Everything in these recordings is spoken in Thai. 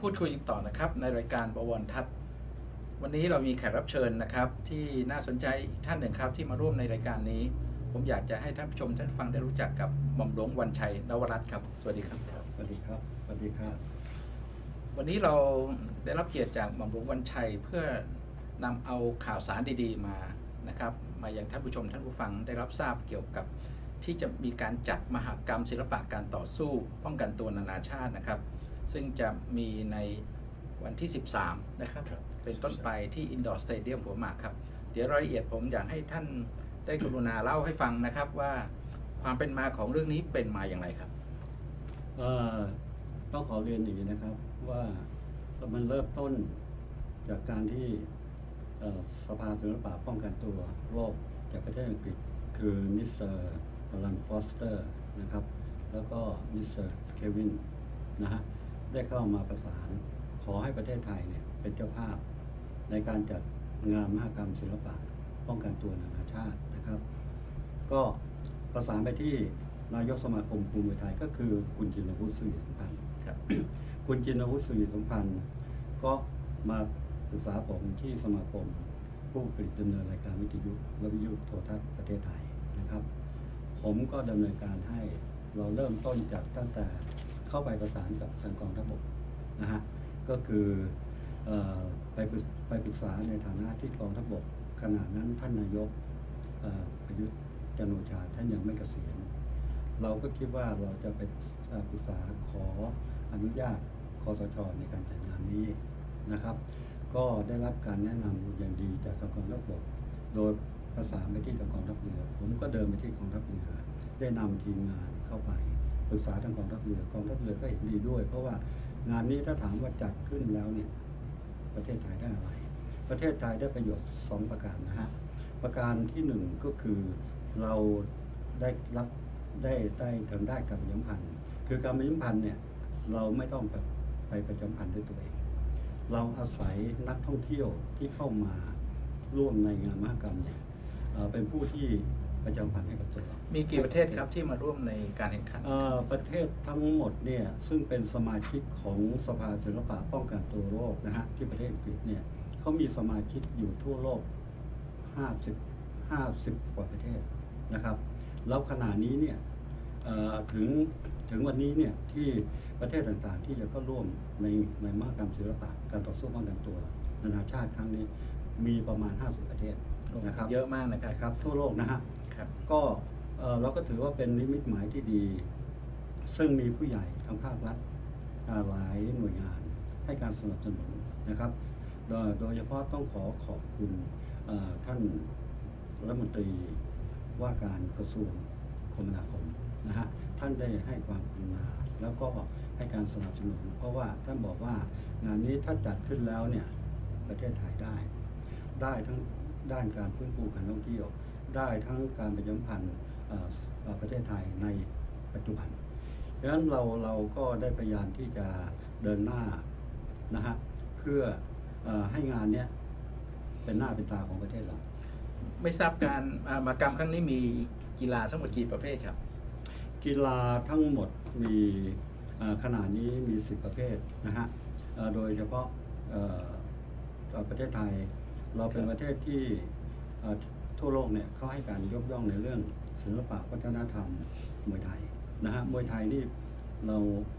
พูดคุยกันต่อนะครับ ในรายการประวันทัศน์วันนี้เรามีแขกรับเชิญนะครับ ที่น่าสนใจอีกท่านหนึ่งครับ ที่มาร่วมในรายการนี้ ผมอยากจะให้ท่านผู้ชมท่านฟังได้รู้จักกับหม่อมหลวงวันชัยนวรัตน์ครับ สวัสดีครับ สวัสดีครับ สวัสดีครับ วันนี้เราได้รับเกียรติจากหม่อมหลวงวันชัยเพื่อนำเอาข่าวสารดีๆมานะครับ มายังท่านผู้ชมท่านผู้ฟังได้รับทราบเกี่ยวกับที่จะมีการจัดมหกรรมศิลปะการต่อสู้ ป้องกันตัวนานาชาตินะครับ ซึ่งจะมีในวันที่ 13 นะครับครับเป็นต้นไปที่อินดอร์สเตเดียมหัวหมากครับ เดี๋ยวรายละเอียดผมอยากให้ท่านได้กรุณาเล่าให้ฟังนะครับว่าความเป็นมาของเรื่องนี้เป็นมาอย่างไรครับเอ่อต้องขอเรียนอย่างนี้นะครับว่ามันเริ่มต้นจากการที่เอ่อสภาศิลปะป้องกันตัวโรคจากประเทศอังกฤษ คือมิสเตอร์อลันฟอสเตอร์นะครับ แล้วก็มิสเตอร์เควินนะฮะ ได้เข้ามาประสาน ขอให้ประเทศไทยเนี่ยเป็นเจ้าภาพ ในการจัดงานมหกรรมศิลปะ ป้องกันตัวนานาชาตินะครับ ก็ประสานไปที่นายกสมาคมครูมวยไทยก็คือคุณจินวุฒิสุริสมพันธ์ครับคุณจินวุฒิสุริสมพันธ์ ก็มาปรึกษาผมที่สมาคม ผู้ผลิตดำเนินรายการวิทยุและวิทยุโทรทัศน์ประเทศไทยนะครับ ผมก็ดำเนินการให้เราเริ่มต้นจากตั้งแต่ เข้าไปประสานกับทางกองทัพบกนะฮะก็คืออไปปรึกไปปรึกษาในฐานะที่กองทัพบกขณะนั้นท่านนายกอ่อประยุทธ์จันโอชาท่านยังไม่เกษียณเราก็คิดว่าเราจะไปปรึกษาขออนุญาตคอสชในการจัดงานนี้นะครับ ก็ได้รับการแนะนำอย่างดีจากทางกองทัพบกโดยประสานไปที่ทางกองทัพเรือ ผมก็เดินไปที่กองทัพเรือ ได้นำทีมงานเข้าไป ปรึกษาทางกองทัพเรือกองทัพเรือก็เห็นดีด้วย เพราะว่างานนี้ถ้าถามว่าจัดขึ้นแล้วเนี่ยประเทศไทยได้อะไร ประเทศไทยได้ประโยชน์สองประการนะฮะประการที่หนึ่งก็คือเราได้รับได้ได้ทางด้การประชาสัมพันธ์คือการประชาสัมพันธ์เนี่ยเราไม่ต้องแบบไปประชาสัมพันธ์ด้วยตัวเอง เราอาศัยนักท่องเที่ยวที่เข้ามาร่วมในงานมหกรรมเนี่ยเป็นผู้ที่ ประชาสัมพันธ์ให้กับตัวเรามีกี่ประเทศครับที่มาร่วมในการแข่งขัน เอ่อประเทศทั้งหมดเนี่ยซึ่งเป็นสมาชิกของสภาศิลปะป้องกันตัวโรคนะฮะที่ประเทศอังกฤษเนี่ยเขามีสมาชิกอยู่ทั่วโลก 50 50 กว่าประเทศนะครับ แล้วขณะนี้เนี่ยเอ่อถึงถึงวันนี้เนี่ยที่ประเทศต่างๆที่จะเข้าร่วมในในมหกรรมศิลปะการต่อสู้ป้องกันตัว นานาชาติครั้งนี้มีประมาณ 50 ประเทศนะครับเยอะมากนะครับ นะครับทั่วโลกนะฮะ ครับก็เอ่อเราก็ถือว่าเป็นนิมิตหมายที่ดี ซึ่งมีผู้ใหญ่ทางภาครัฐอ่าหลายหน่วยงานให้การสนับสนุนนะครับ โดยโดยเฉพาะต้องขอขอบคุณเอ่อท่านรัฐมนตรีว่าการกระทรวงคมนาคมนะฮะท่านได้ให้ความกรุณาแล้วก็ให้การสนับสนุน เพราะว่าท่านบอกว่างานนี้ถ้าจัดขึ้นแล้วเนี่ยประเทศไทยได้ ได้ทั้งด้านการฟื้นฟูการท่องเที่ยว ได้ทั้งการประชาสัมพันธ์เอ่อเอ่อประเทศไทยในปัจจุบันดังนั้นเราเราก็ได้พยายามที่จะเดินหน้านะฮะเพื่อเออให้งานเนี้ยเป็นหน้าเป็นตาของประเทศเรา ไม่ทราบการอ่ามหกรรมครั้งนี้มีกีฬาทั้งหมดกี่ประเภทครับ กีฬาทั้งหมดมีเอ่อขนาดนี้มี 10 ประเภทนะฮะเอ่อโดยเฉพาะเอ่อเอ่อประเทศไทย เราเป็นครับประเทศที่เอ่อ ทั่วโลกเนี่ยเขาให้การยกย่องในเรื่องศิลปะวัฒนธรรมมวยไทยนะฮะมวยไทยนี่เรา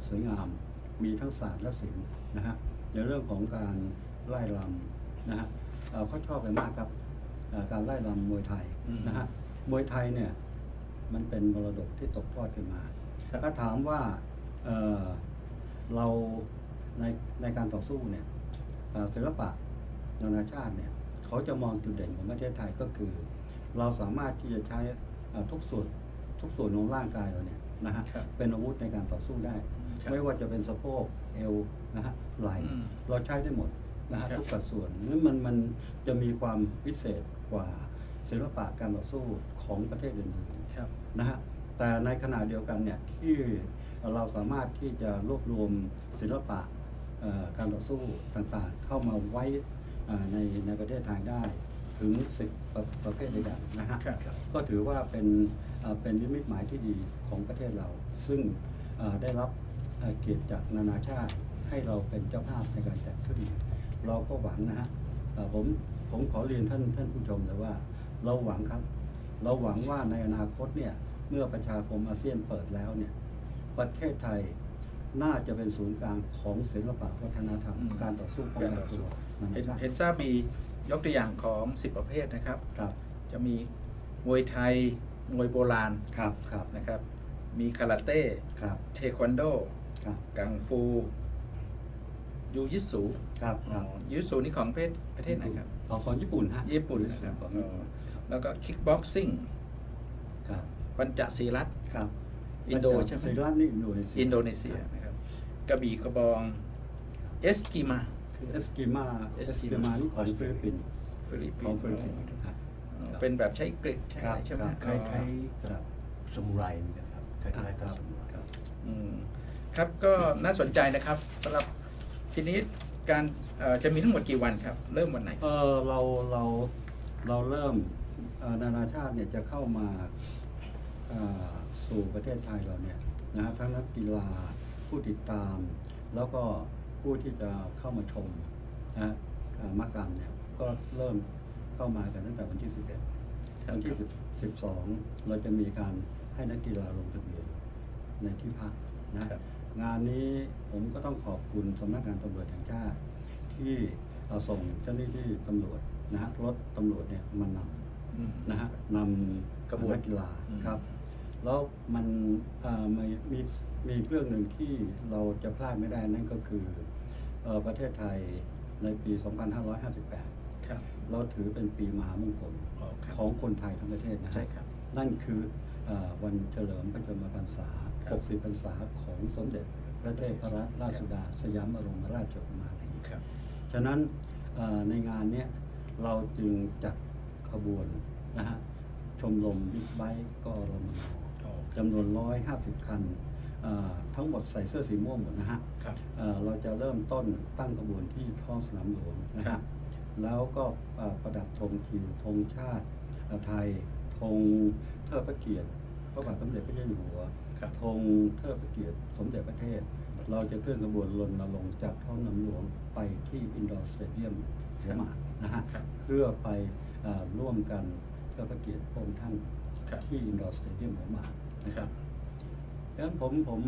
สวยงามมีทั้งศาสตร์และศิลป์นะฮะในเรื่องของการไล่ลำนะฮะเอ่อเขาชอบกันมากครับเอ่อการไล่ลำมวยไทยอืมนะฮะมวยไทยเนี่ยมันเป็นมรดกที่ตกทอดขึ้นมาครับถ้าถามว่าเอ่อเราในในการต่อสู้เนี่ยเอ่อศิลปะนานาชาติเนี่ย เขาจะมองจุดเด่นของประเทศไทยก็คือ เราสามารถที่จะใช้เอ่อทุกส่วนทุกส่วนของร่างกายเราเนี่ยนะฮะครับเป็นอาวุธในการต่อสู้ได้ครับไม่ว่าจะเป็นสะโพกเอวนะฮะไหล่อืมเราใช้ได้หมดนะฮะครับทุกสัดส่วนนั้นมันมันจะมีความพิเศษกว่าศิลปะการต่อสู้ของประเทศอื่นๆครับนะฮะแต่ในขณะเดียวกันเนี่ยที่เราสามารถที่จะรวบรวมศิลปะเอ่อการต่อสู้ต่างๆ เข้ามาไว้เอ่อ ในในประเทศไทยได้ถึงสิบประประเภทด้วยกันนะฮะครับครับ ก็ถือว่าเป็นเอ่อเป็นนิมิตหมายที่ดีของประเทศเรา ซึ่งเอ่อได้รับเอ่อเกียรติจากนานาชาติให้เราเป็นเจ้าภาพในการจัดขึ้น เราก็หวังนะฮะเอ่อผมผมขอเรียนท่านท่านผู้ชมเลยว่า เราหวังครับ เราหวังว่าในอนาคตเนี่ย เมื่อประชาคมอาเซียนเปิดแล้วเนี่ย ประเทศไทย น่าจะเป็นศูนย์กลางของศิลปะวัฒนธรรม อืม การต่อสู้ป้องการกันต่อสู้ตัวนาเห็นนาชาติเห็นทราบมียกตัวอย่างของ 10 ประเภทนะครับ ครับจะมีมวยไทย มวยโบราณครับครับนะครับ มีคาราเต้ ครับเทควันโด ครับกังฟู ยูยิสุครับคอ๋อรับยูยิสุนี่ของประเทศประเทศไหนครับเอาของญี่ปุ่นฮะญี่ปุ่นนะครับของอ๋อแล้วก็คิกบ็อกซิ่ง ครับปัญจศีรัตครับอินโดใช่ไหมศรีรัตน์นี่อินโดนีเซียอินโดนีเซียนะครับ กระบี่กระบอง เอสกิมาคือเอสกิมาเอสกิ Eskimo มา นี่ของฟิลิปปินส์ฟิลิปขปิองนส์ฟิลิปปินส์ครับอ๋อเป็นแบบใช้กริดใช่ครับใช่ไหมครับคล้ายอ๋อๆกับสมุไรเหมือนกันครับคล้ายๆกับสมุไรครับ อืมครับก็น่าสนใจนะครับสำหรับทีนี้การเอ่อจะมีทั้งหมดกี่วันครับ เริ่มวันไหน เออเราเราเราเริ่มเอ่อนานาชาติเนี่ยจะเข้ามาเอ่อสู่ประเทศไทยเราเนี่ยนะฮะทั้งนักกีฬา ผู้ติดตาม แล้วก็ผู้ที่จะเข้ามาชมนะฮะอ่ามากรรมเนี่ยก็เริ่มเข้ามากันตั้งแต่วันที่ 11ครับวันที่10 12 เราจะมีการให้นักกีฬาลงทะเบียนในที่พักนะครับงานนี้ผมก็ต้องขอบคุณสำนักงานตำรวจแห่งชาติ ที่เอาส่งเจ้าหน้าที่ตำรวจนะฮะรถตำรวจเนี่ยมานอืมำนะฮะนำกระบวนนักกีฬาอืมครับ แล้วมันเอ่อมี มีมีเรื่องหนึ่งที่เราจะพลาดไม่ได้นั่นก็คือเอ่อประเทศไทยในปี 2558 ครับ เราถือเป็นปีมหามงคลอ๋อครับของคนไทยทั้งประเทศนะฮะใช่ครับ นั่นคือเออวันเฉลิมพระชนมพรรษาครับ60 พรรษาของสมเด็จพระเทพรัตนราชสุดา สยามบรมราชกุมารีครับ ฉะนั้นเอ่อในงานเนี้ยเราจึงจัดขบวนนะฮะชมรมบิ๊กไบค์กรมนอ๋อจำนวน 150 คันเอ่อ ทั้งหมดใส่เสื้อสีม่วงหมดนะฮะครับเอ่อเราจะเริ่มต้นตั้งขบวนที่ท้องสนามหลวงนะครัฮะบแล้วก็เอ่อประดับธงทิวธงชาติเอ่อไทยธงเทิดพระเกียรติพระบาทสมเด็จพระเจ้าอยู่หัวครับธงเทิดพระเกียรติสมเด็จพระเทพเราจะเคลื่อนขบวนรณรงค์จากท้องสนามหลวงไปที่อินดอร์สเตเดียมหัวหมากนะฮะครับเพื่อไปเอ่อร่วมกันเทิดพระเกียรติพระองค์ท่านครับที่อินดอร์สเตเดียมหัวหมากนะคครัรับบ ดังนั้นผมผม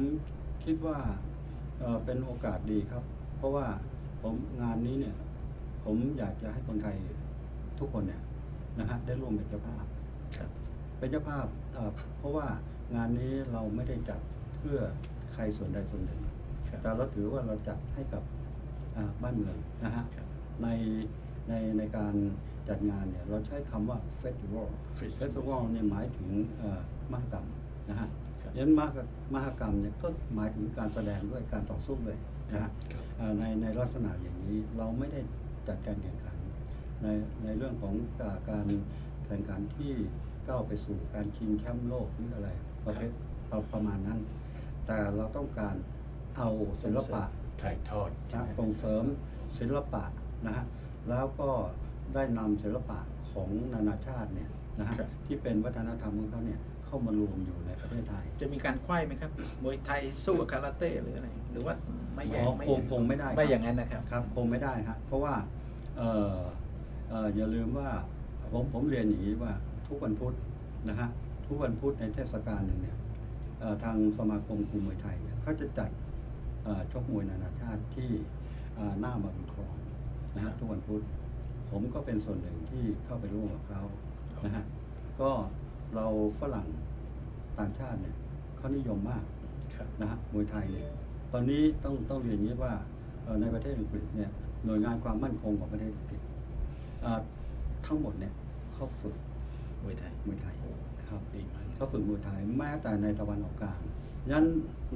คิดว่าเอ่อเป็นโอกาสดีครับ เพราะว่าผมงานนี้เนี่ยผมอยากจะให้คนไทยทุกคนเนี่ยนะฮะได้ร่วมเป็นเจ้าภาพครับเป็นเจ้าภาพเอ่อเพราะว่างานนี้เราไม่ได้จัดเพื่อใครส่วนใดส่วนหนึ่งครับแต่เราถือว่าเราจัดให้กับอ่าบ้านเมืองนะฮะครับในในในการจัดงานเนี่ยเราใช้คำว่าเฟสติวัล Festival เฟสติวัลเนี่ยหมายถึงเอ่อมหกรรมนะฮะครับ ยันมหกมหกรรมเนี่ยก็หมายถึงการแสดงด้วยการต่อสู้เลยนะฮะครับเอ่อในในลักษณะอย่างนี้เราไม่ได้จัดการแข่งขัน ในในเรื่องของการการแข่งขันที่ก้าวไปสู่การชิงแชมป์โลกหรืออะไรประเภทประประมาณนั้น แต่เราต้องการเอาศิลปะถ่ายทอดนะส่งเสริมศิลปะนะฮะแล้วก็ได้นำศิลปะของนานาชาติเนี่ยนะฮะครับที่เป็นวัฒนธรรมของเขาเนี่ย เข้ามารวมอยู่ในประเทศไทยจะมีการไขว้ไหมครับมวยไทยสู้กับคาราเต้หรืออะไรหรือว่าไม่แย่อ๋อไม่คงคงไม่ได้ครับไม่อย่างนั้นนะครับ ครับคงไม่ได้ครับเพราะว่าเอ่อเอ่ออย่าลืมว่าผมผมเรียนอย่างนี้ว่าทุกวันพุธนะฮะทุกวันพุธในเทศกาลหนึ่งเนี่ยเอ่อทางสมาคมครูมวยไทยเนี่ยเขาจะจัดเอ่อชกมวยนานาชาติที่เอ่อหน้ามาบุญครองนะฮะทุกวันพุธผมก็เป็นส่วนหนึ่งที่เข้าไปร่วมกับเขานะฮะก็ เราฝรั่งต่างชาติเนี่ยเขานิยมมากครับนะฮะมวยไทยเนี่ยตอนนี้ต้องต้องเรียนอย่างนี้ว่าเอ่อในประเทศอังกฤษเนี่ยหน่วยงานความมั่นคงของประเทศอังกฤษอ่าทั้งหมดเนี่ยเขาฝึกมวยไทยมวยไทยครับดีมากเขาฝึกมวยไทยแม้แต่ในตะวันออกกลางฉะนั้น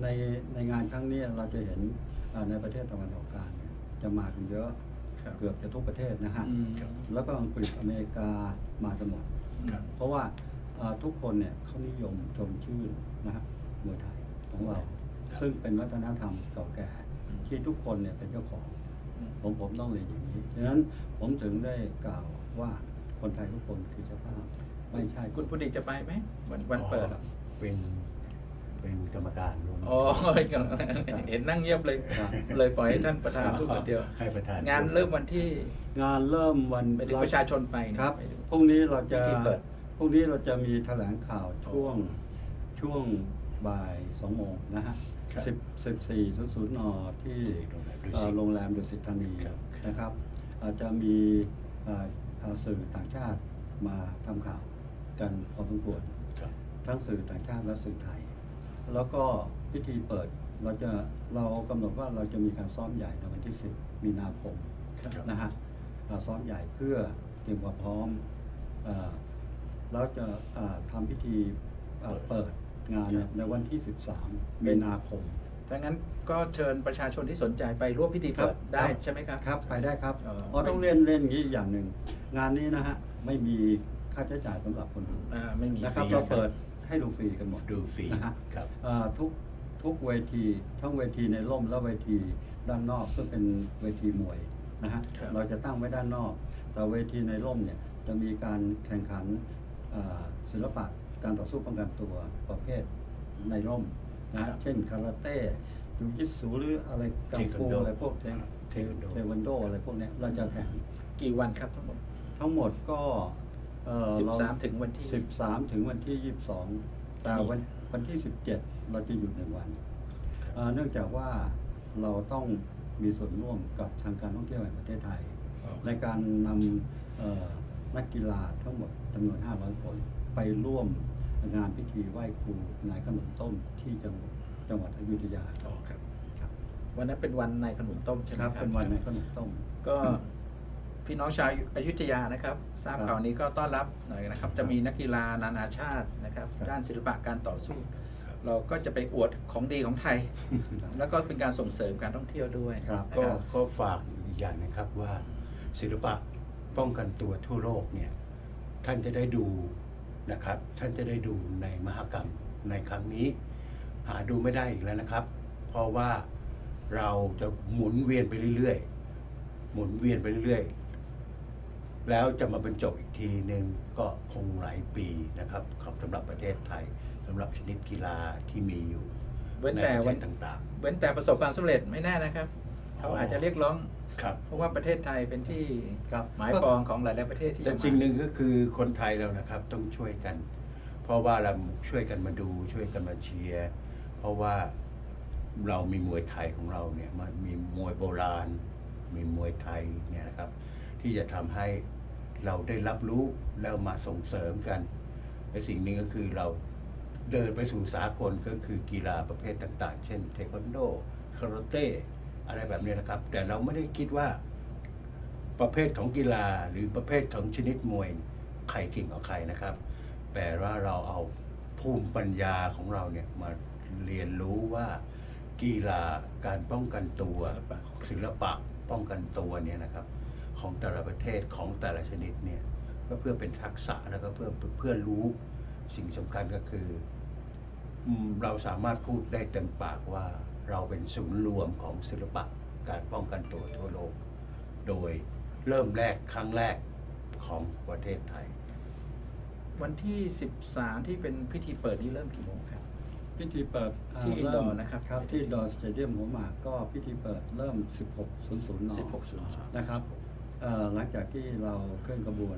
ในในงานครั้งนี้เราจะเห็นอ่าในประเทศตะวันออกกลางเนี่ยจะมากันเยอะครับเกือบจะทุกประเทศนะฮะอืมแล้วก็อังกฤษอเมริกามากันหมดครับเพราะว่าอ่า ทุกคนเนี่ยเขานิยมชมชื่นนะฮะมวยไทยของเราครับซึ่งเป็นวัฒนธรรมเก่าแก่อืมที่ทุกคนเนี่ยเป็นเจ้าของอืมผมผมต้องเรียนอย่างนี้ดังนั้นผมถึงได้กล่าวว่าคนไทยทุกคนคือเจ้าภาพไม่ใช่คุณพุทธิจะไปไหมวันวันเปิดอ๋อเป็นเป็นกรรมการร่วมอ๋อเห็นนั่งเงียบเลยครับเลยปล่อยให้ท่านประธานพูดคนเดียวให้ประธานงานเริ่มวันที่ งานเริ่มวันไปถึงประชาชนไปนะครับไปถึงพรุ่งนี้เราจะพิธีเปิด พรุ่งนี้เราจะมีแถลงข่าวช่วงช่วงบ่ายสองโมงนะฮะครับสิบสิบสี่ศูนย์ศูนย์นที่โรงแรมดุสิตเอ่อโรงแรมดุสิตธานีครับ นะครับอาจจะมีเอ่อเอ่อสื่อต่างชาติมาทำข่าวกันพอสมควร ครับ ทั้งสื่อต่างชาติและสื่อไทย แล้วก็พิธีเปิดเราจะเรากำหนดว่าเราจะมีการซ้อมใหญ่ในวันที่ 10 มีนาคมครับ นะฮะอ่าซ้อมใหญ่เพื่อเตรียมความพร้อมเอ่อ แล้วจะอ่าทำพิธีอ่าเปิดงานเนี่ยในวันที่ 13 มีนาคมถ้างั้นก็เชิญประชาชนที่สนใจไปร่วมพิธีเปิดครับได้ครับใช่ไหมครับครับ ไปได้ครับเอ่ออ๋อต้องเล่นเล่นอย่างนี้อย่างหนึ่งงานนี้นะฮะไม่มีค่าใช้จ่ายสำหรับคนดูอ่าไม่มีนะครับฟเราเปิดให้ดูฟรีกันหมดดูฟรีนะฮะครับอ่าทุกทุกเวทีทั้งเวทีในร่มและเวทีด้านนอกซึ่งเป็นเวทีมวยนะฮะครับเราจะตั้งไว้ด้านนอก แต่เวทีในร่มเนี่ยจะมีการแข่งขันอ่า ศิลปะการต่อสู้ป้องกันตัวประเภทในร่มนะฮะเช่นคาราเต้ยูจิสูหรืออะไรกังฟูเทควันโดอะไรพวกเทคเทควันโดเทควันโดอะไรพวกเนี้ยเราจะแข่งกี่วันครับทั้งหมดทั้งหมดก็เอ่อเร13ถึงวันที่สิบสามถึงวันที่ยี่สิบสองแต่มีวันวันที่สิบเจ็ดเราจะหยุดหนึ่งวันเอ่อเนื่องจากว่าเราต้องมีส่วนร่วมกับทางการท่องเที่ยวแห่งประเทศไทย ในการนำเอ่อ นักกีฬาทั้งหมดจำนวน 500 คน ไปร่วมงานพิธีไหว้ครูนายขนมต้มที่จังหวัดจังหวัดอยุธยาอ๋อครับครับ วันนั้นเป็นวันในขนมต้มใช่ไหมครับครับเป็นวันนายขนมต้ม ก็พี่น้องชาวอยุธยานะครับ ทราบครับข่าวนี้ก็ต้อนรับหน่อยนะครับ จะมีนักกีฬานานาชาตินะครับ ครับ ด้านศิลปะการต่อสู้ ครับ เราก็จะไปอวดของดีของไทย แล้วก็เป็นการส่งเสริมการท่องเที่ยวด้วยครับนะก็ครับก็ฝากอีกอย่างนะครับว่าศิลปะ ป้องกันตัวทั่วโลกเนี่ยท่านจะได้ดูนะครับ ท่านจะได้ดูในมหกรรมในครั้งนี้ หาดูไม่ได้อีกแล้วนะครับ เพราะว่าเราจะหมุนเวียนไปเรื่อยๆ หมุนเวียนไปเรื่อยๆ แล้วจะมาบรรจบอีกทีหนึ่งก็คงหลายปีนะครับครับสำหรับประเทศไทยสำหรับชนิดกีฬาที่มีอยู่เว้นในแต่ประวัเทนศต่างเว้นแต่ประสบความสำเร็จไม่แน่นะครับ เขาอาจจะเรียกร้องๆครับเพราะว่าประเทศไทยเป็นที่ครับหมายปองของหลายๆประเทศที่แต่จะมาสิ่งหนึ่งก็คือคนไทยเรานะครับต้องช่วยกัน เพราะว่าเราช่วยกันมาดูช่วยกันมาเชียร์เพราะว่าเรามีมวยไทยของเราเนี่ยมันมีมวยโบราณ มีมวยไทยเนี่ยนะครับ ที่จะทำให้เราได้รับรู้แล้วมาส่งเสริมกันและสิ่งหนี้ก็คือเราเดินไปสู่สากลก็คือกีฬาประเภทต่าง ๆ เช่น เทควันโดคาราเต้ อะไรแบบนี้นะครับ แต่เราไม่ได้คิดว่า ประเภทของกีฬาหรือประเภทของชนิดมวยใครเก่งกว่าใครนะครับ แต่ว่าเราเอาภูมิปัญญาของเราเนี่ยมาเรียนรู้ว่ากีฬาการป้องกันตัวศิลปะศิลปะป้องกันตัวเนี่ยนะครับ ของแต่ละประเทศของแต่ละชนิดเนี่ยก็เพื่อเป็นทักษะแล้วก็เพื่อเพื่อรู้สิ่งสำคัญก็คืออืมเราสามารถพูดได้เต็มปากว่า เราเป็นศูนย์รวมของศิลปะการป้องกันตัวทั่วโลก โดยเริ่มแรกครั้งแรกของประเทศไทย วันที่ 13 ที่เป็นพิธีเปิดนี้เริ่มกี่โมงครับ พิธีเปิดาที่เม indoor นะครับครับ ที่ดอสเตเดียมหัวหมากก็พิธีเปิดเริ่ม 16.00น16.00 นะครับเอ่อหลังจากที่เราเคลื่อนกระบวน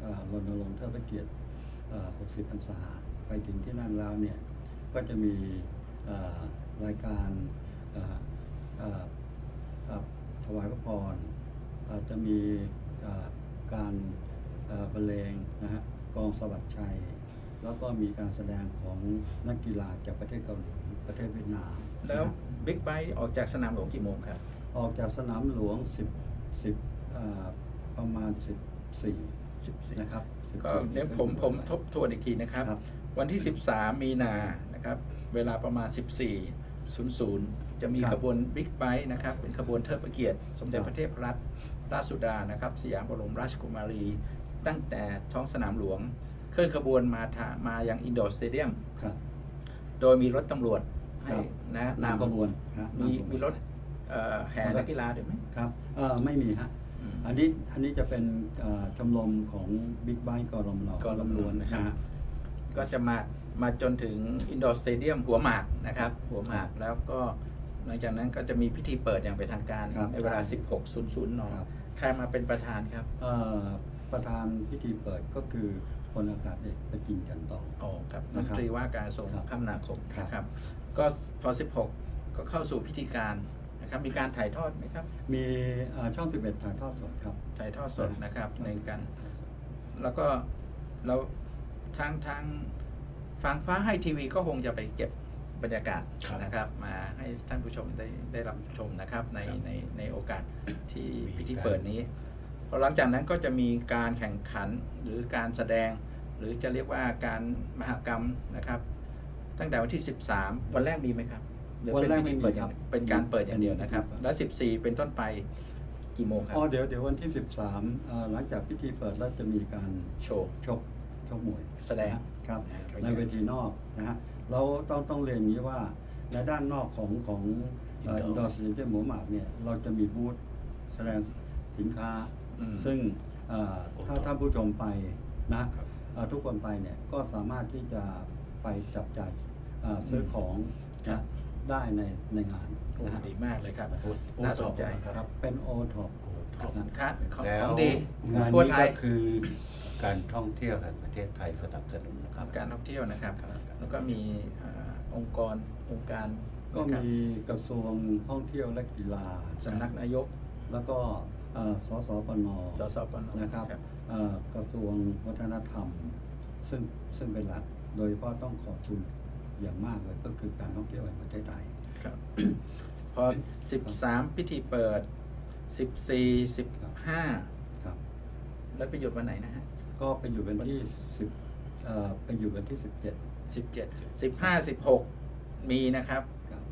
เอ่อรณรงค์เทิดพระเกียรติเอ่อ60พรรษาไปถึงที่นั่นแล้วเนี่ย ก็จะมีเอ่อ รายการเอ่อเอ่อเอ่อถวายพระพรเอ่อจะมีเอ่อการเอ่อบรรเลงนะฮะกองสวัสดิ์ชัย แล้วก็มีการแสดงของนักกีฬาจากประเทศเกาหลีประเทศเวียดนามแล้วนะฮะบิ๊กไบค์ออกจากสนามหลวงกี่โมงครับ ออกจากสนามหลวง 10 10อ่าประมาณ 14 14นะครับ14ก็เดี๋ยวผมผมทบทวนอีกทีนะครับครับ วันที่ 13 มีนานะครับ เวลาประมาณ 14.00 จะมีครับขบวนบิ๊กไบค์นะครับเป็นขบวนเทิดพระเกียรติ สมเด็จครับพระเทพรัตนราชสุดานะครับสยามบรมราชกุมารี ตั้งแต่ท้องสนามหลวง เคลื่อนขบวนมาทามายังอินโดสเตเดียมครับโดยมีรถตำรวจให้ครับนะนำขบวนฮะมีนำขบวนมีรถเอ่อแห่นักกีฬาด้วยไหมครับเอ่อไม่มีฮะอืมอันนี้อันนี้จะเป็นเอ่อชมรมของบิ๊กไบค์กรมนกรมนล้วนๆนะครับฮะ ก็จะมามาจนถึงอินดอร์สเตเดียมหัวหมากนะครับ หัวหมากแล้วก็หลังจากนั้นก็จะมีพิธีเปิดอย่างเป็นทางการครับ ในเวลา 16.00นครับใครมาเป็นประธานครับเอ่อประธานพิธีเปิดก็คือพลอากาศเอกประจินจันทร์ตองอ๋อครับนะรัฐครับมนตรีว่าการกระทรวงครับคมนาคมครับ นะครับ ก็พอ 16 ก็เข้าสู่พิธีการนะครับ มีการถ่ายทอดไหมครับ มีเอ่อช่อง 11 ถ่ายทอดสดครับถ่ายทอดสดนะครับครับในการ แล้วก็เรา ทางทางฟังฟ้าให้ทีวีก็คงจะไปเก็บบรรยากาศครับนะครับ มาให้ท่านผู้ชมได้ได้รับชมนะครับในครับในในโอกาสที่มีพิธีการเปิดนี้พอหลังจากนั้นก็จะมีการแข่งขันหรือการแสดง หรือจะเรียกว่าการมหกรรมนะครับ ตั้งแต่วันที่ 13 วันแรกมีไหมครับหรือวันเป็นแรกพิไม่ธีมีเปิดอครัย่างบเป็นการเปิดอย่างเดียวนะครับเป็นและ 14 เป็นต้นไปกี่โมงครับอ๋อเดี๋ยวเดี๋ยววันที่ 13เอ่อหลังจากพิธีเปิดแล้วจะมีการโชว์ ชก ชกมวยแสดงครับอ่าในเวทีนอกนะฮะเราต้องต้องเรียนอย่างนี้ว่าในด้านนอกของของอิน Indoor ดอร์สเตเดียมหมูหมากเนี่ยเราจะมีบูธแสดงสินค้า อืมซึ่งเอ่อถ้า Outdoor ท่านผู้ชมไปนะครับเอ่อทุกคนไปเนี่ยก็สามารถที่จะไปจับจ่ายเอ่อซื้อของครับ นะได้ในในงานโอ้นะฮะ ดีมากเลยครับโอ้น่าสนใจโอ้ครับ เป็นโอท็อป สินค้าของแล้วของดีงานทั่วนี้ไทยก็คือการท่องเที่ยวแห่งประเทศไทยสนับสนุนนะครับ การท่องเที่ยวนะครับครับ แล้วก็มีเอ่อองค์กรองค์การก็นะครับมีกระทรวงท่องเที่ยวและกีฬา สำนักนายกแล้วก็เอ่อสสปนสสปนนะครับเอ่อกระทรวงวัฒนธรรม ซึ่งซึ่งเป็นหลัก โดยเฉพาะต้องขอบคุณอย่างมากเลยก็คือการท่องเที่ยวแห่งประเทศไทย ครับ พอ 13 พิธีเปิด 14 15ครับ แล้วไปหยุดวันไหนนะฮะก็ไปอยู่กันที่สิบเอ่อไปอยู่กันที่สิบเจ็ด17 15 16มีนะครับ ครับ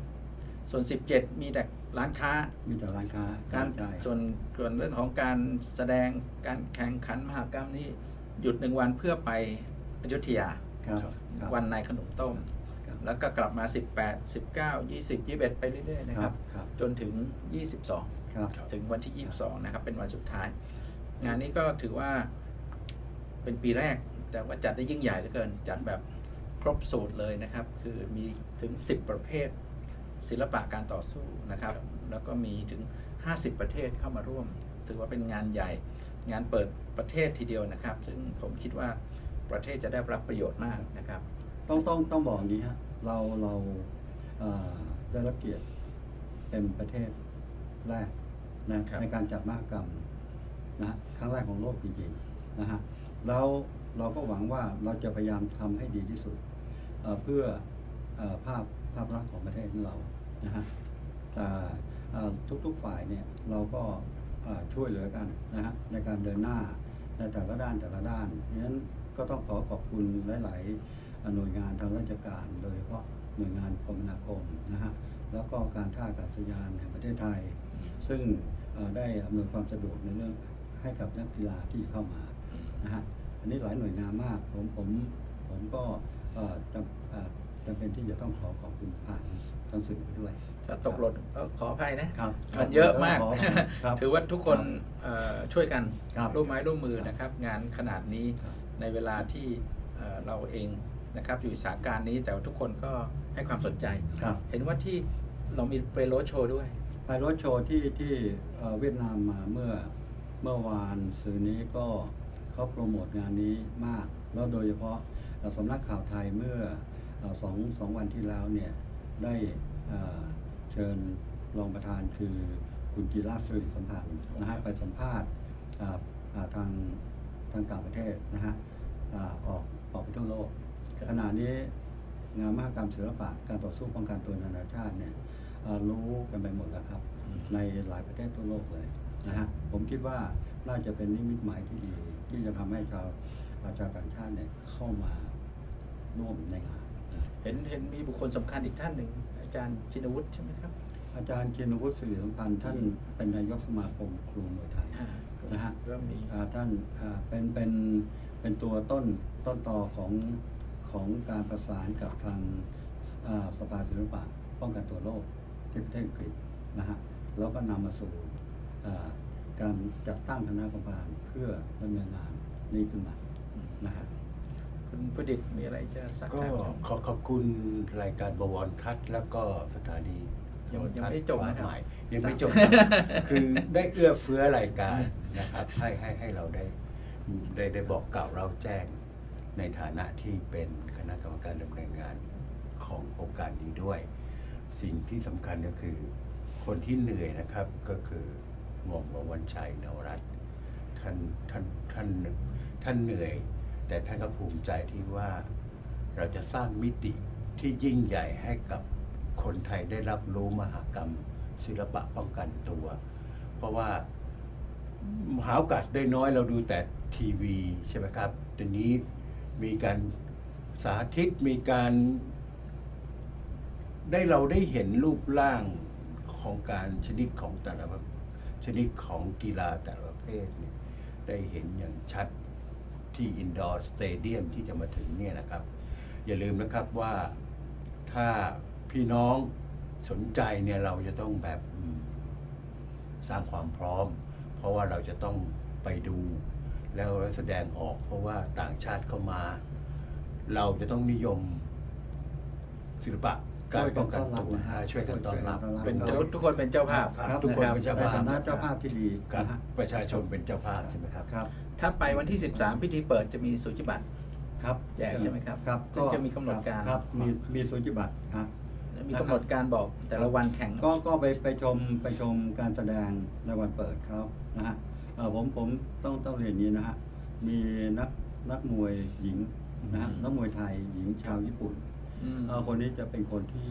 ส่วน17มีแต่ร้านค้า มีแต่ร้านค้าการใช่ส่วนส่วนเรื่องของการแสดงการแข่งขันมหากรรมนี้ หยุดหนึ่งวันเพื่อไปอยุธยา ครับครับครับวันนายขนมต้ม ครับ แล้วก็กลับมา 18 19 20 21 ไปเรื่อยๆนะครับ ครับ จนถึง 22ครับ ถึงวันที่ 22 นะครับ เป็นวันสุดท้าย งานนี้ก็ถือว่าเป็นปีแรก แต่ว่าจัดได้ยิ่งใหญ่เหลือเกิน จัดแบบครบสูตรเลยนะครับ คือมีถึง 10 ประเภท ศิลปะการต่อสู้นะครับ แล้วก็มีถึง 50 ประเทศเข้ามาร่วม ถือว่าเป็นงานใหญ่ งานเปิดประเทศทีเดียวนะครับ ซึ่งผมคิดว่าประเทศจะได้รับประโยชน์มากนะครับ ต้องต้องต้องบอกอย่างนี้ฮะเราเราเอ่อได้รับเกียรติเป็นประเทศแรก นะครับในการจัดมหกรรมนะครั้งแรกของโลกจริงๆนะฮะแล้วเราก็หวังว่าเราจะพยายามทำให้ดีที่สุดเอ่อเพื่อเออภาพภาพลักษณ์ของประเทศของเรานะฮะแต่เอ่อทุกๆฝ่ายเนี่ยเราก็เอ่อช่วยเหลือกันนะฮะในการเดินหน้าในแต่ละด้านแต่ละด้านเพราะฉะนั้นก็ต้องขอขอบคุณหลาย ๆ หน่วยงานทางราชการโดยเฉพาะหน่วยงานคมนาคมนะฮะแล้วก็การท่าอากาศยานแห่งประเทศไทย ซึ่งเอ่อได้อำนวยความสะดวกในเรื่องให้กับนักกีฬาที่เข้ามานะฮะอันนี้หลายหน่วยงานมากผมผมผมก็เอ่อจำเอ่อจำเป็นที่จะต้องขอขอบคุณผ่านทางสื่อไปด้วยถ้าตกหล่นก็ขออภัยนะครับมันเยอะมากขอครับถือว่าทุกคนครับเอ่อช่วยกันครับร่วมไม้ร่วมมือนะครับ งานขนาดนี้ครับในเวลาที่เอ่อเราเองนะครับอยู่สถานการณ์นี้แต่ว่าทุกคนก็ให้ความสนใจครับเห็นว่าที่เรามีเปโรโชว์ด้วย ไปรถโชว์ที่ที่เอ่อเวียดนามมาเมื่อเมื่อวานสื่อนี้ก็เขาโปรโมทงานนี้มาก แล้วโดยเฉพาะเอ่อสำนักข่าวไทยเมื่อเอ่อสองสองวันที่แล้วเนี่ยได้เอ่อเชิญรองประธานคือคุณกีราสิริสัมพันธ์นะฮะไปสัมภาษณ์อ่าอ่าทางทางต่างประเทศนะฮะอ่าออกออกไปทั่วโลกครับขณะนี้งานมหกรรมศิลปะการต่อสู้ป้องกันตัวนานาชาติเนี่ยเอ่อ รู้กันไปหมดแล้วครับอืมในหลายประเทศทั่วโลกเลยนะฮะผมคิดว่าน่าจะเป็นนิมิตหมายที่ดี ที่จะทำให้ชาวชาวต่างชาติเนี่ยเข้ามาร่วมในงานนะเห็นเห็นมีบุคคลสำคัญอีกท่านหนึ่ง อาจารย์ชินวุฒิใช่ไหมครับ อาจารย์เจนวุฒิสิริสัมพันธ์ท่านเป็นนายกสมาคมครูมวยไทยอ่านะฮะก็มีอ่าท่านอ่าเป็นเป็นเป็นตัวต้นต้นต่อของของการประสานกับทางอ่าสภาศิลปะป้องกันตัวโรค ที่ประเทศอังกฤษนะฮะแล้วก็นำมาสู่อ่าการจัดตั้งคณะกรรมการเพื่อดำเนินงานนี้ขึ้นมานะฮะกคุณประดิษฐ์มีอะไรจะสักก็ถามขอขอบคุณรายการบวรทัศน์แล้วก็สถานียังยังไม่โทรทัศน์จบนะครับฟ้าใหม่ยังไม่จบครับคือได้เอื้อเฟื้อรายการนะครับ ให้ให้ให้เราได้ได้ได้บอกกล่าวเราแจ้งในฐานะที่เป็นคณะกรรมการดำเนินงานของโครงการนี้ด้วย สิ่งที่สำคัญก็คือ คนที่เหนื่อยนะครับก็คือหม่อมหลวงวันชัยนวรัตน์ท่านท่านท่านท่านเหนื่อย แต่ท่านก็ภูมิใจที่ว่าเราจะสร้างมิติที่ยิ่งใหญ่ให้กับคนไทยได้รับรู้มหากรรม ศิลปะป้องกันตัว เพราะว่าหาโอกาสได้น้อยเราดูแต่ทีวีใช่ไหมครับทีนี้มีการสาธิตมีการ ได้เราได้เห็นรูปร่างของการชนิดของแต่ละประชนิดของกีฬาแต่ละประเภทเนี่ยได้เห็นอย่างชัดที่อินดอร์สเตเดียมที่จะมาถึงเนี่ยนะครับ อย่าลืมนะครับว่าถ้าพี่น้องสนใจเนี่ยเราจะต้องแบบสร้างความพร้อม เพราะว่าเราจะต้องไปดู แล้วแสดงออก เพราะว่าต่างชาติเข้ามา เราจะต้องนิยมศิลปะ การป้องกันตัวอ่าช่วยกันต้อนรับ เป็นเจ้าทุกคนเป็นเจ้าภาพ ครับทุกคนเป็นเจ้าภาพ ในฐานะเจ้าภาพที่ดีครับนะฮะประชาชนเป็นเจ้าภาพใช่ไหมครับ ครับ ถ้าไปวันที่ 13 พิธีเปิดจะมีสุจิบัตร ครับแจกใช่ไหมครับครับซึ่งจะมีกำหนดการ ครับมีมีสุจิบัตรครับ และมีกำหนดการบอกแต่ละวันแข่ง ก็ก็ไปไปชมไปชมการแสดงในวันเปิดเขานะฮะเอ่อผมผมต้องต้องเรียนอย่างนี้นะฮะมีนักนักมวยหญิงนะฮะอืม นักมวยไทยหญิงชาวญี่ปุ่นอืมเอ่อ คนนี้จะเป็นคนที่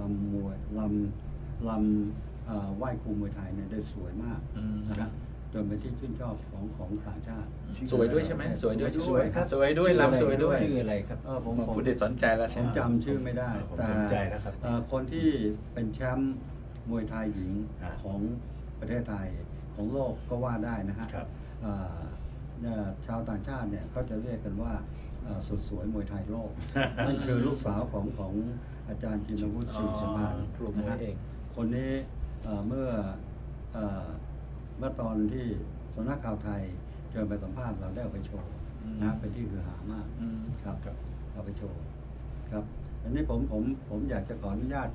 ลำมวยลำลำเอ่อไหว้ครูมวยไทยเนี่ยได้สวยมากอืมนะฮะจนเป็นที่ชื่นชอบของของต่างชาติ สวยด้วยใช่ไหมสวยด้วยสวยครับสวยด้วยลำสวยด้วยชื่ออะไรครับเออผมหมอผมผู้เด็ดสนใจแล้วผใช่ไหมมจำชื่อไม่ได้ผมแต่สนใจแล้วครับเอ่อคนที่เป็นแชมป์มวยไทยหญิงอ่าของประเทศไทยของโลกก็ว่าได้นะฮะครับเอ่อเนี่ยชาวต่างชาติเนี่ยเขาจะเรียกกันว่าเอ่อ สุดสวยมวยไทยโลก นั่นคือลูกสาวของของอาจารย์จินวุฒิอ๋ศรีสมานอครูมวยเอง คนนี้เอ่อเมื่อเอ่อเมื่อตอนที่สำนักข่าวไทยเชิญไปสัมภาษณ์เราได้เอาไปโชว์อืมนะฮะเป็นที่คือหามากอืมครับเอาไปโชว์ครับอันนี้ผมผมผมอยากจะขออนุญาต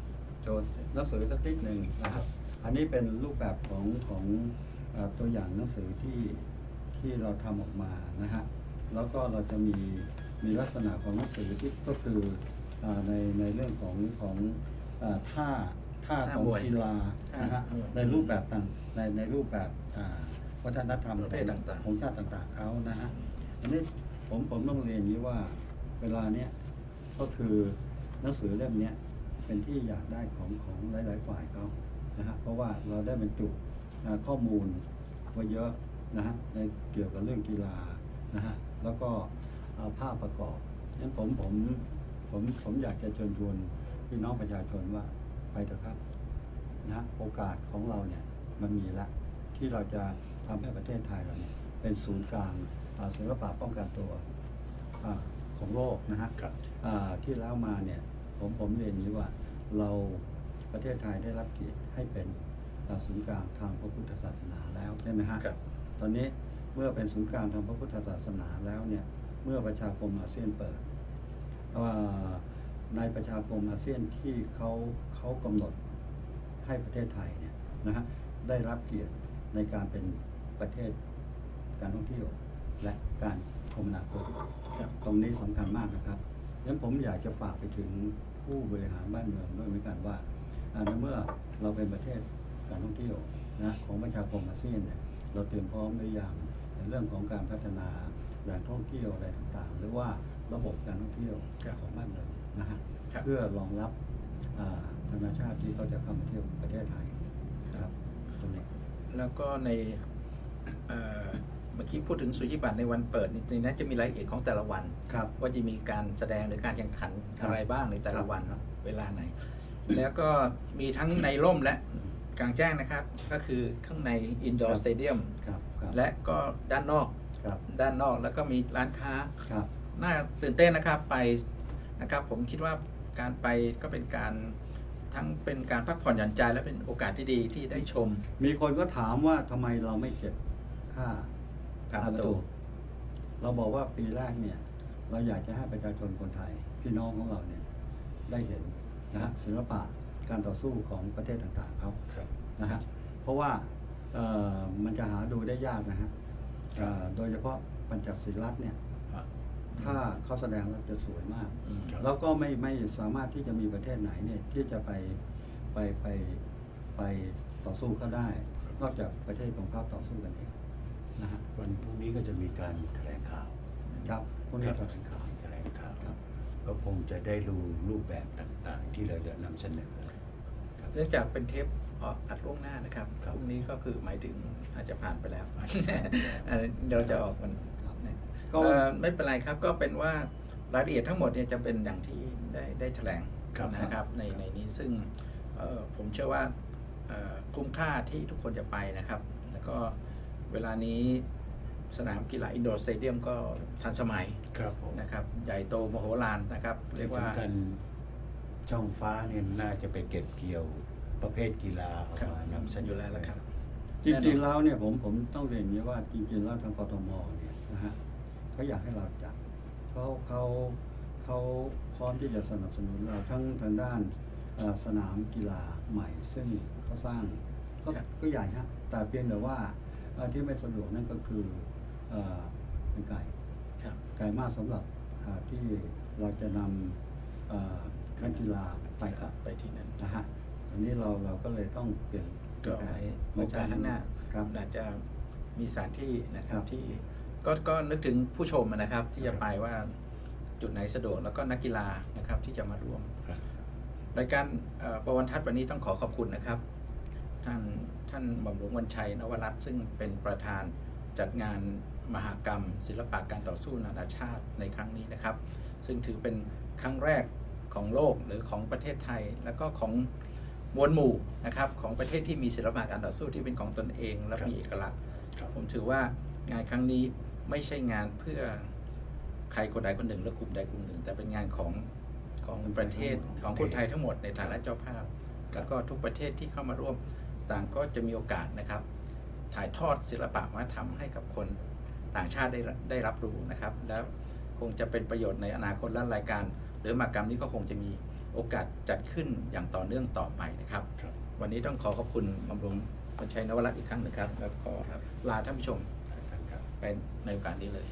โชว์หนังสือสักนิดหนึ่งนะครับ อันนี้เป็นรูปแบบของของเอ่อตัวอย่างหนังสือที่ที่เราทำออกมานะฮะ แล้วก็เราจะมีมีลักษณะของหนังสือที่ก็คือเอ่อในในเรื่องของของเอ่อท่าท่าท่าของมวยกีฬานะฮะท่ามวยในรูปแบบต่างในในรูปแบบอ่าวัฒนธรรมประเภทต่างๆของชาติต่างๆเขานะฮะอันนี้ผมผมต้องเรียนอย่างนี้ว่าเวลาเนี้ยก็คือหนังสือเล่มเนี้ยเป็นที่อยากได้ของของหลาย ๆ ฝ่ายเขานะฮะเพราะว่าเราได้บรรจุอ่าข้อมูลไว้เยอะนะฮะในเกี่ยวกับเรื่องกีฬานะฮะ แล้วก็เอาภาพประกอบงั้นผมผมผมผมอยากจะเชิญชวนพี่น้องประชาชนว่าไปเถอะครับนะฮะโอกาสของเราเนี่ยมันมีละที่เราจะทำให้ประเทศไทยเราเนี่ยเป็นศูนย์กลางอ่าศิลปะป้องกันตัวอาของโลกนะฮะครับอ่าที่แล้วมาเนี่ยผมผมเรียนอย่างนี้ว่าเราประเทศไทยได้รับเกียรติให้เป็นอ่าศูนย์กลางทางพระพุทธศาสนาแล้วใช่ไหมฮะครับตอนนี้ เมื่อเป็นศูนย์กลางทางพระพุทธศาสนาแล้วเนี่ยเมื่อประชาคมอาเซียนเปิดอ่าในประชาคมอาเซียนที่เขาเขากำหนดให้ประเทศไทยเนี่ยนะฮะได้รับเกียรติในการเป็นประเทศการท่องเที่ยวและการคมนาคมตรงนี้สำคัญมากนะครับดังนั้นผมอยากจะฝากไปถึงผู้บริหารบ้านเมืองด้วยเหมือนกันว่าอ่าในเมื่อเราเป็นประเทศการท่องเที่ยวนะของประชาคมอาเซียนเนี่ยเราเตรียมพร้อมหรือยัง ในเรื่องของการพัฒนาแหล่งท่องเที่ยวอะไรต่างๆ หรือว่าระบบการท่องเที่ยวครับของบ้านเมืองนะฮะครับ เพื่อรองรับอ่าธนาชาติที่เขาจะเข้ามาเที่ยวประเทศไทยครับตรงนี้ แล้วก็ในเอ่อเมื่อกี้พูดถึงสุจิบัตรในวันเปิดนี่ในนั้นจะมีรายละเอียดของแต่ละวัน ครับ ว่าจะมีการแสดงหรือการแข่งขันครับ อะไรบ้างในแต่ละวันครับเวลาไหน แล้วก็มีทั้งในร่มและกลางแจ้งนะครับ ก็คือข้างในอินดอครัร์บ สเตเดียมครับครับและก็ด้านนอกครับด้านนอกแล้วก็มีร้านค้าครับน่าตื่นเต้นนะครับไปนะครับ ผมคิดว่าการไปก็เป็นการทั้งเป็นการพักผ่อนหย่อนใจและเป็นโอกาสที่ดีที่ได้ชม มีคนก็ถามว่าทำไมเราไม่เก็บค่าผ่านประตูเราบอกว่าปีแรกเนี่ย เราอยากจะให้ประชาชนคนไทย พี่น้องของเราเนี่ยได้เห็นนะฮะศิลปะการต่อสู้ของประเทศต่างๆเขาครับนะฮะเพราะว่าเอ่อ มันจะหาดูได้ยากนะฮะเอ่อโดยเฉพาะปัญจศิลรัตน์เนี่ยอะถ้าเขาแสดงแล้วจะสวยมากอืมครับแล้วก็ไม่ไม่สามารถที่จะมีประเทศไหนเนี่ยที่จะไปไปไปไปต่อสู้เขาได้ นอกจากประเทศของเขาต่อสู้กันเองนะฮะวันพรุ่งนี้ก็จะมีการแถลงข่าวครับพวกนี้คแถรับลงข่าวแถลงข่าวครับก็คงจะได้รู้รูปแบบต่างๆ ที่เราจะนำเสนอครับ เนื่องจากเป็นเทปออกอัดล่วงหน้านะครับครับพรุ่งนี้ก็คือหมายถึงอาจจะผ่านไปแล้วเอ่อเดี๋ยวเราจะออกมันครับนะก็เอ่อไม่เป็นไรครับก็เป็นว่ารายละเอียดทั้งหมดเนี่ยจะเป็นอย่างที่ได้ได้แถลงครับนะครับในในนี้ซึ่งเอ่อผมเชื่อว่าเอ่อคุ้มค่าที่ทุกคนจะไปนะครับ แล้วก็เวลานี้สนามกีฬาอินโดรสเตเดียมก็ทันสมัยครับผมนะครับ ใหญ่โตมโหฬารนะครับ เรียกว่าที่สำคัญ ช่องฟ้าเนี่ยน่าจะไปเก็บเกี่ยวประเภทกีฬาเอาครับมานำเสนออยู่แล้วละครับ จริงๆแล้วเนี่ยผมผมต้องเรียนอย่างนี้ว่าจริงๆแล้วทางกทมเนี่ยนะฮะเขาอยากให้เราจัดเขาเขาเขาพร้อมที่จะสนับสนุนเราทั้งทางด้านเอ่อสนามกีฬาใหม่ ซึ่งเขาสร้างก็ครับก็ใหญ่ฮะแต่เพียงแต่ว่าเอ่อที่ไม่สะดวกนั่นก็คือเอ่อเป็นไก่ครับไกลมากสำหรับอ่าที่เราจะนำเอ่อ นักกีฬาไปครับไปที่นั่นนะฮะอันนี้เราเราก็เลยต้องเปลี่ยนก็ไว้โอกาสข้างหน้าครับอาจจะมีสถานที่นะครับครับที่ก็ก็นึกถึงผู้ชมนะครับ ที่จะไปว่าจุดไหนสะดวกแล้วก็นักกีฬานะครับที่จะมาร่วมครับรายการเอ่อประวันทัศน์วันนี้ต้องขอขอบคุณนะครับ ท่านท่านหม่อมหลวงวันชัยนวรัตน์ซึ่งเป็นประธานจัดงานมหากรรม ศิลปะการต่อสู้นานาชาติในครั้งนี้นะครับ ซึ่งถือเป็นครั้งแรก ของโลกหรือของประเทศไทย แล้วก็ของมวลหมู่นะครับของประเทศที่มีศิลปะการต่อสู้ที่เป็นของตนเอง และครับมีเอกลักษณ์ครับผมถือว่างานครั้งนี้ไม่ใช่งานเพื่อใครคนใดคนหนึ่งหรือกลุ่มใดกลุ่มหนึ่ง แต่เป็นงานของของประเทศของคนไทยทั้งหมดในฐานะเจ้าภาพ แล้วก็ทุกประเทศที่เข้ามาร่วมต่างก็จะมีโอกาสนะครับ ถ่ายทอดศิลปะวัฒนธรรมให้กับคนต่างชาติได้รับได้รับรู้นะครับ แล้วคงจะเป็นประโยชน์ในอนาคตและรายการห รือมากรรมนี้ก็คงจะมีโอกาสจัดขึ้นอย่างต่อเนื่องต่อไปนะครับ วันนี้ต้องขอขอบคุณบำรุงคนชัยนวรัตน์อีกครั้งหนึ่งครับ แล้วก็ลาท่านผู้ชมไปในโอกาสนี้เลย